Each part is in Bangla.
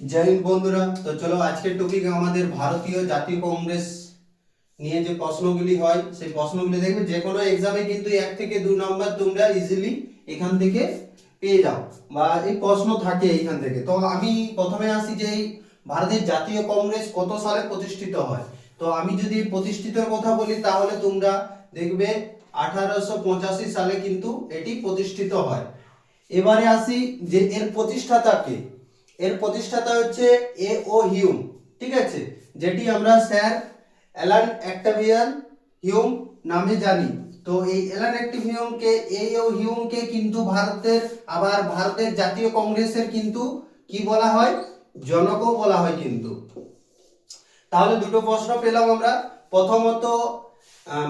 জয় হিন্দ বন্ধুরা, তো চলো আজকের টপিক আমাদের ভারতীয় জাতীয় কংগ্রেস নিয়ে যে প্রশ্নগুলি হয়, সেই প্রশ্নগুলি দেখবে যে কোনো এক্সামে কিন্তু এক থেকে দু নম্বর তোমরা ইজিলি এখান থেকে পেয়ে যাও, বা এই প্রশ্ন থাকে এখান থেকে। তো আমি প্রথমে আসি যে ভারতের জাতীয় কংগ্রেস কত সালে প্রতিষ্ঠিত হয়? তো আমি যদি প্রতিষ্ঠিতর কথা বলি, তাহলে তোমরা দেখবে আঠারোশো পঁচাশি সালে কিন্তু এটি প্রতিষ্ঠিত হয়। এবারে আসি যে এর প্রতিষ্ঠাতা কে? এর প্রতিষ্ঠাতা হচ্ছে এ ও হিউম, ঠিক আছে? যেটি আমরা স্যার অ্যালান অ্যাক্টাভিয়ান হিউম নামে জানি। তো এই অ্যালান অ্যাক্টিভিয়ামকে এ ও হিউমকে কিন্তু ভারতের, আবার ভারতের জাতীয় কংগ্রেসের কিন্তু কি বলা হয়? জনকও বলা হয় কিন্তু। তাহলে দুটো প্রশ্ন পেলাম আমরা। প্রথমত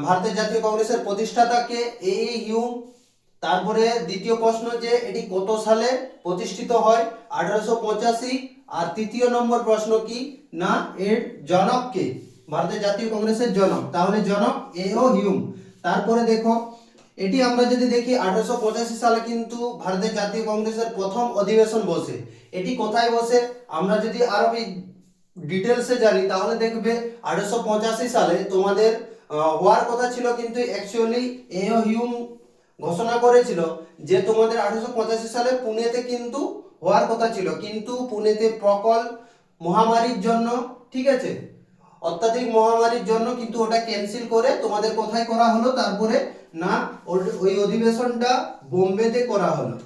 ভারতের জাতীয় কংগ্রেসের প্রতিষ্ঠাতাকে এ হিউম তারপরে দ্বিতীয় প্রশ্ন যে এটি কত সালে প্রতিষ্ঠিত হয়? আঠারোশো পঁচাশি। আর তৃতীয় নম্বর প্রশ্ন কি? না, এর জনক কে? ভারতের জাতীয় কংগ্রেসের জনক। তাহলে জনক এ ও হিউম। তারপরে দেখো, এটি আমরা যদি দেখি, আঠারোশো পঁচাশি সালে কিন্তু ভারতের জাতীয় কংগ্রেসের প্রথম অধিবেশন বসে। এটি কোথায় বসে? আমরা যদি আরও ডিটেলসে জানি, তাহলে দেখবে আঠারোশো পঁচাশি সালে তোমাদের হওয়ার কথা ছিল কিন্তু অ্যাকচুয়ালি এ হিউম ঘোষণা করেছিল যে তোমাদের আঠারোশো পঁচাশি সালে পুনেতে কিন্তু হওয়ার কথা ছিল। কিন্তু পুনেতে প্রকল মহামারীর জন্য, ঠিক আছে? অত্যাধিক মহামারীর জন্য কিন্তু ওটা ক্যান্সেল করে তোমাদের কোথায় করা হলো? তারপরে না ওই অধিবেশনটা বোম্বেতে করা হলো।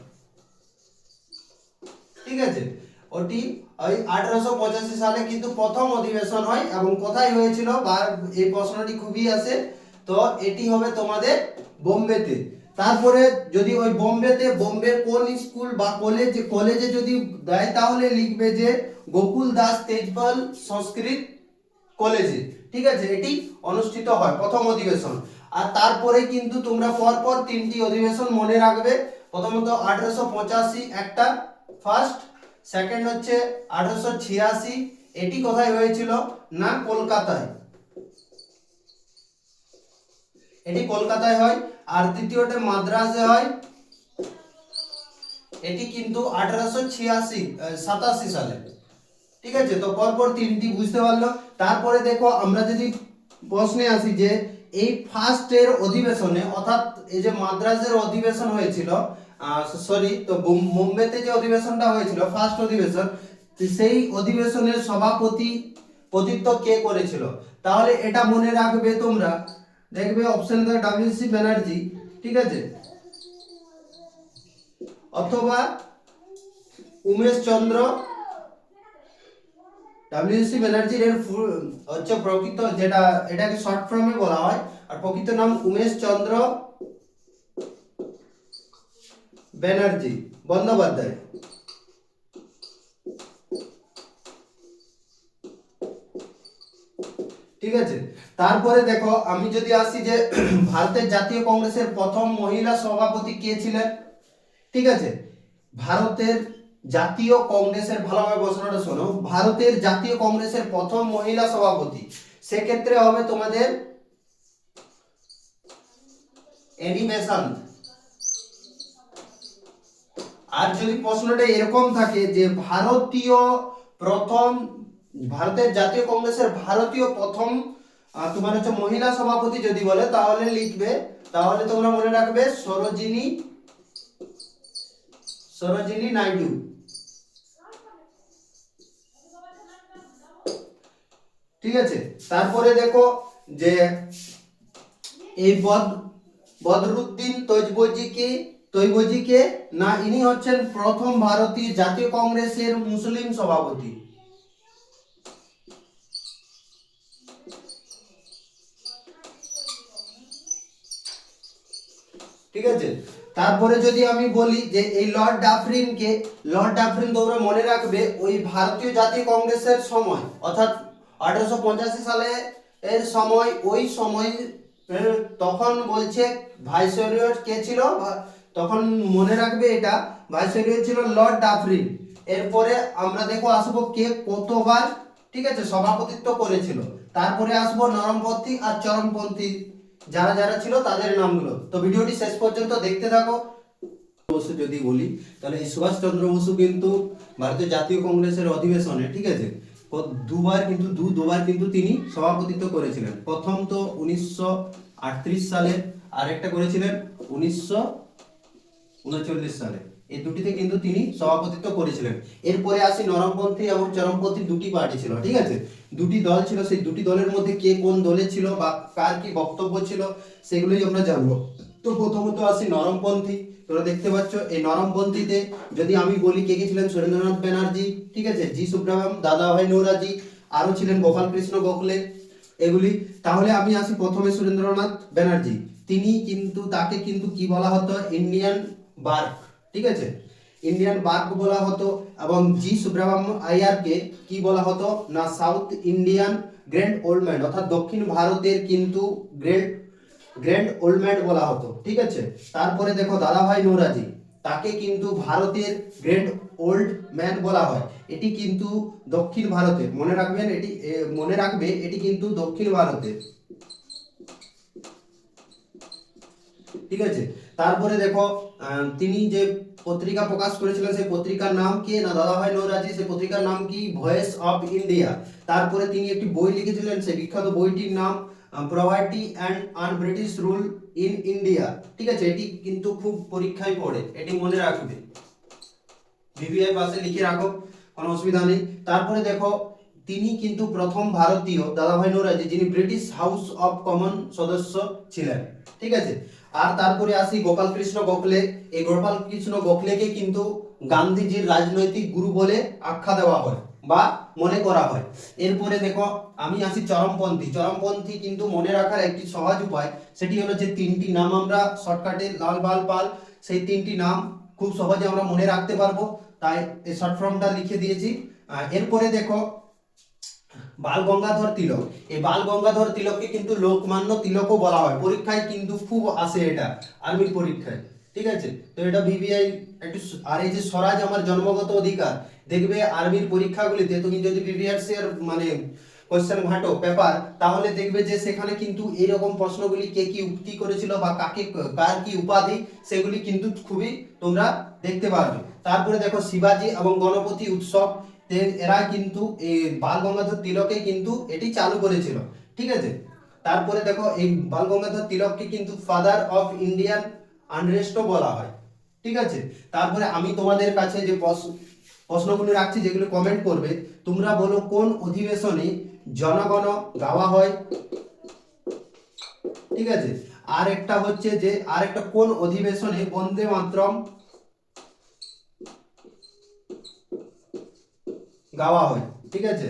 ঠিক আছে? ওটি, ওই আঠারোশো পঁচাশি সালে কিন্তু প্রথম অধিবেশন হয় এবং কোথায় হয়েছিল? বা, এই প্রশ্নটি খুবই আসে। তো এটি হবে তোমাদের বোম্বেতে। তারপরে যদি ওই বোম্বেতে, বোম্বের কোন স্কুল বা কলেজ কলেজে যদি দেয় তাহলে লিখবে যে গোকুল দাস তেজপাল সংস্কৃত কলেজে ঠিক আছে? এটি অনুষ্ঠিত হয় প্রথম অধিবেশন। আর তারপরে কিন্তু তোমরা পরপর তিনটি অধিবেশন মনে রাখবে। প্রথমত আঠারোশো পঁচাশি একটা ফার্স্ট সেকেন্ড হচ্ছে আঠারোশো ছিয়াশি। এটি কোথায় হয়েছিল? না কলকাতায়। এটি কলকাতায় হয়, আর তৃতীয়টা মাদ্রাসে হয়। এটি কিন্তু আঠারোশো ছিয়াশি সাতাশি সালে। ঠিক আছে, তো পরপর তিনটি বুঝতে পারল। তারপরে দেখো, আমরা যদি প্রশ্নে আসি যে, এই ফার্স্ট এর অধিবেশনে, অর্থাৎ এই যে মাদ্রাজের অধিবেশন হয়েছিল সরি তো মুম্বাইতে যে অধিবেশনটা হয়েছিল ফার্স্ট অধিবেশন সেই অধিবেশনের সভাপতি পতিত্ব কে করেছিল? তাহলে এটা মনে রাখবে তোমরা দেখবে অপশন ডাব্লিউসি ব্যানার্জি ঠিক আছে? অথবা উমেশ চন্দ্র ডাব্লিউসি ব্যানার্জির এর হচ্ছে প্রকৃত যেটা, এটাকে শর্ট ফর্মে বলা হয়, আর প্রকৃত নাম উমেশ চন্দ্র ব্যানার্জি বন্দ্যোপাধ্যায়। ঠিক আছে? তারপরে দেখো, আমি যদি আসি যে ভারতের জাতীয় কংগ্রেসের প্রথম মহিলা সভাপতি কে ছিলেন? ঠিক আছে? ভারতের জাতীয় কংগ্রেসের, ভালোভাবে প্রশ্নটা শোনো, ভারতের জাতীয় কংগ্রেসের প্রথম মহিলা সভাপতি, সেক্ষেত্রে হবে তোমাদের বেসান্ত। আর যদি প্রশ্নটা এরকম থাকে যে ভারতীয় প্রথম ভারতের জাতীয় কংগ্রেসের ভারতীয় প্রথম তোমার হচ্ছে মহিলা সভাপতি যদি বলে, তাহলে লিখবে, তাহলে তোমরা মনে রাখবে সরোজিনী সরোজিনী নাইডু। ঠিক আছে? তারপরে দেখো যে এই বদ, বদরুদ্দিন তৈজবজিকে তৈবজিকে না, ইনি হচ্ছেন প্রথম ভারতীয় জাতীয় কংগ্রেসের মুসলিম সভাপতি। ঠিক আছে? তারপরে যদি আমি বলি যে এই লর্ড ডাফরিনকে, লর্ড ডাফরিন তোমরা মনে রাখবে ওই ভারতীয় জাতীয় কংগ্রেসের সময়, অর্থাৎ আঠারোশো পঁচাশি সালে এর সময়, ওই সময় তখন বলছে ভাইসরয় কে ছিল? তখন মনে রাখবে এটা ভাইসরয় ছিল লর্ড ডাফরিন। এরপরে আমরা দেখো আসব কে কতবার, ঠিক আছে, সভাপতিত্ব করেছিল। তারপরে আসব নরমপন্থী আর চরমপন্থী যারা যারা ছিল তাদের নামগুলো। তো ভিডিওটি শেষ পর্যন্ত দেখতে থাকো। বসু যদি বলি, তাহলে এই সুভাষচন্দ্র বসু কিন্তু ভারতের জাতীয় কংগ্রেসের অধিবেশনে, ঠিক আছে? দুবার কিন্তু দু, দুবার কিন্তু তিনি সভাপতিত্ব করেছিলেন। প্রথম তো উনিশশো আটত্রিশ সালে আর একটা করেছিলেন উনিশশো উনচল্লিশ সালে। এই দুটিতে কিন্তু তিনি সভাপতিত্ব করেছিলেন। এরপরে আসি নরমপন্থী এবং চরমপন্থী দুটি পার্টি ছিল, ঠিক আছে? দুটি দল ছিল, সেই দুটি দলের মধ্যে কে কোন দলে ছিল বা কার কি বক্তব্য ছিল সেগুলোই আমরা জানব। তো প্রথমত আসি নরমপন্থী, তোমরা দেখতে পাচ্ছ, এই নরমপন্থীতে যদি আমি বলি কে কে ছিলেন? সুরেন্দ্রনাথ ব্যানার্জি, ঠিক আছে? জি সুব্রমণ্যম দাদাভাই নৌরাজি আরও ছিলেন গোপাল কৃষ্ণ গোখলে, এগুলি। তাহলে আমি আসি প্রথমে সুরেন্দ্রনাথ ব্যানার্জি। তিনি কিন্তু, তাকে কিন্তু কি বলা হতো? Indian Burke. ঠিক আছে? ইন্ডিয়ান বার্ক বলা হতো এবং জি সুব্রহ্মণ্য আয়ারকে কি বলা হতো? না south Indian grand old man অর্থাৎ দক্ষিণ ভারতের কিন্তু গ্রেট গ্র্যান্ড ওল্ড ম্যান বলা হতো, ঠিক আছে? তারপরে দেখো দাদাভাই নৌরাজি, তাকে কিন্তু ভারতের গ্র্যান্ড ওল্ড ম্যান বলা হয়। এটি কিন্তু দক্ষিণ ভারতে মনে রাখবেন, এটি মনে রাখবে, এটি কিন্তু দক্ষিণ ভারতে ঠিক আছে? তারপরে দেখো তিনি যে পত্রিকা প্রকাশ করেছিলেন, সেই পত্রিকার নাম কি? না দাদাভাই নৌরাজি, সেই পত্রিকার নাম কি? ভয়েস অফ ইন্ডিয়া তারপরে তিনি একটি বই লিখেছিলেন, সেই বিখ্যাত বইটির নাম poverty and un British rule in India ঠিক আছে? এটি কিন্তু খুব পরীক্ষায় পড়ে, এটি মনে রাখবে। ভিভিআই পাশে লিখে রাখো, কোনো অসুবিধা নেই। তারপরে দেখো তিনি কিন্তু প্রথম ভারতীয় দাদাভাই নৌরাজি যিনি ব্রিটিশ হাউস অফ কমন সদস্য ছিলেন। ঠিক আছে? আর তারপরে আসি গোপাল কৃষ্ণ গোখলে। এই গোপাল কৃষ্ণ গোখলেকে কিন্তু গান্ধীজির রাজনৈতিক গুরু বলে আখ্যা দেওয়া হয় বা মনে করা হয়। এরপরে দেখো, আমি আসি চরমপন্থী। চরমপন্থী কিন্তু মনে রাখার একটি সহজ উপায়, সেটি হলো যে তিনটি নাম আমরা শর্টকাটে লাল বাল পাল, সেই তিনটি নাম খুব সহজে আমরা মনে রাখতে পারব। তাই এই শর্ট ফর্মটা লিখে দিয়েছি। এরপরে দেখো বাল গঙ্গাধর তিলক। এই বাল গঙ্গাধর তিলককে কিন্তু লোকমান্য তিলকও বলা হয়। পরীক্ষায় কিন্তু খুব আসে এটা, আর্মির পরীক্ষায়। ঠিক আছে? তো এটা ভিভিআই আর এই যে স্বরাজ আমার জন্মগত অধিকার, দেখবে আর্মির পরীক্ষাগুলিতে তুমি যদি ভিভিআরস এর মানে কোশ্চেন ঘাটো পেপার, তাহলে দেখবে যে সেখানে কিন্তু এরকম প্রশ্নগুলি কে কি উক্তি করেছিল বা কাকে, কার কি উপাধি, সেগুলি কিন্তু খুবই তোমরা দেখতে পারবে। তারপরে দেখো শিবাজি এবং গণপতি উৎসব এরা কিন্তু, এই বাল গঙ্গাধর তিলকে কিন্তু এটি চালু করেছিল। ঠিক আছে? তারপরে দেখো, এই বাল গঙ্গাধর তিলককে কিন্তু ফাদার অফ ইন্ডিয়ান আনরেস্টও বলা হয়। ঠিক আছে? তারপরে আমি তোমাদের কাছে যে প্রশ্ন- প্রশ্নগুলো রাখছি, যেগুলো কমেন্ট করবে, তোমরা বলো কোন অধিবেশনে জনগণ গাওয়া হয়? ঠিক আছে? আর একটা হচ্ছে যে, আর একটা কোন অধিবেশনে বন্দে মাতরম গাওয়া হয়, ঠিক আছে?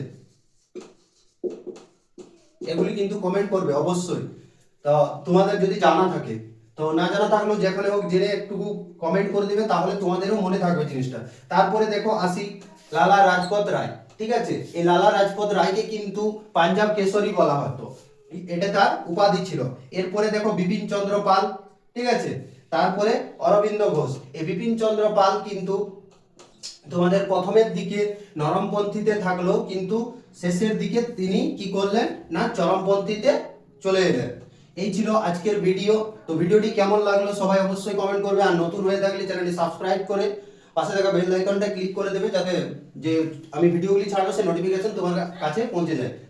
এগুলি কিন্তু কমেন্ট করবে, অবশ্যই। তো তোমাদের যদি জানা থাকে, তো না জানা থাকলেও যেখানে হোক জেনে একটু কমেন্ট করে দিবে, তাহলে তোমাদেরও মনে থাকবে জিনিসটা। তারপরে দেখো, আসি লালা রাজপথ রায়, ঠিক আছে? এই লালা রাজপথ রায়কে কিন্তু পাঞ্জাব কেশরী বলা হতো। এটা তার উপাধি ছিল। এরপরে দেখো, বিপিন চন্দ্র পাল, ঠিক আছে? তারপরে অরবিন্দ ঘোষ। এই বিপিন চন্দ্র পাল কিন্তু তোমাদের প্রথমের দিকে নরমপন্থীতে থাকলেও কিন্তু শেষের দিকে তিনি কি করলেন? না, চরমপন্থীতে চলে এলেন। এই ছিল আজকের ভিডিও। তো ভিডিওটি কেমন লাগল সবাই অবশ্যই কমেন্ট করবে। আর নতুন হয়ে থাকলে চ্যানেলটি সাবস্ক্রাইব করে পাশে থাকা বেল আইকনটা ক্লিক করে দেবে যাতে যে আমি ভিডিওগুলি ছাড়বো, সে নোটিফিকেশন তোমার কাছে পৌঁছে যায়।